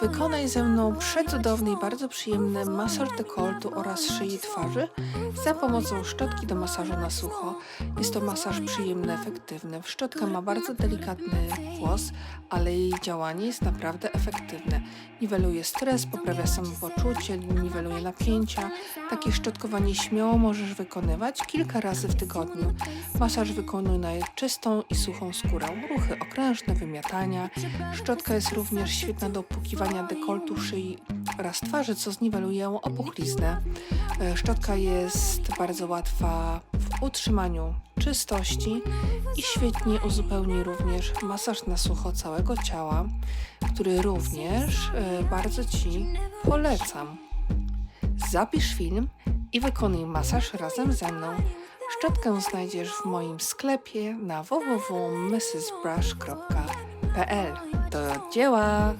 Wykonaj ze mną przecudowny i bardzo przyjemny masaż dekoltu oraz szyi twarzy za pomocą szczotki do masażu na sucho. Jest to masaż przyjemny, efektywny. Szczotka ma bardzo delikatny głos, ale jej działanie jest naprawdę efektywne. Niweluje stres, poprawia samopoczucie, niweluje napięcia. Takie szczotkowanie śmiało możesz wykonywać kilka razy w tygodniu. Masaż wykonuj na czystą i suchą skórę. Ruchy okrężne, wymiatania. Szczotka jest również świetna do opłukiwania dekoltu, szyi oraz twarzy, co zniweluje opuchliznę. E, Szczotka jest bardzo łatwa w utrzymaniu czystości i świetnie uzupełni również masaż na sucho całego ciała, który również e, bardzo Ci polecam. Zapisz film i wykonuj masaż razem ze mną. Szczotkę znajdziesz w moim sklepie na www.mrsbrush.pl. Do dzieła!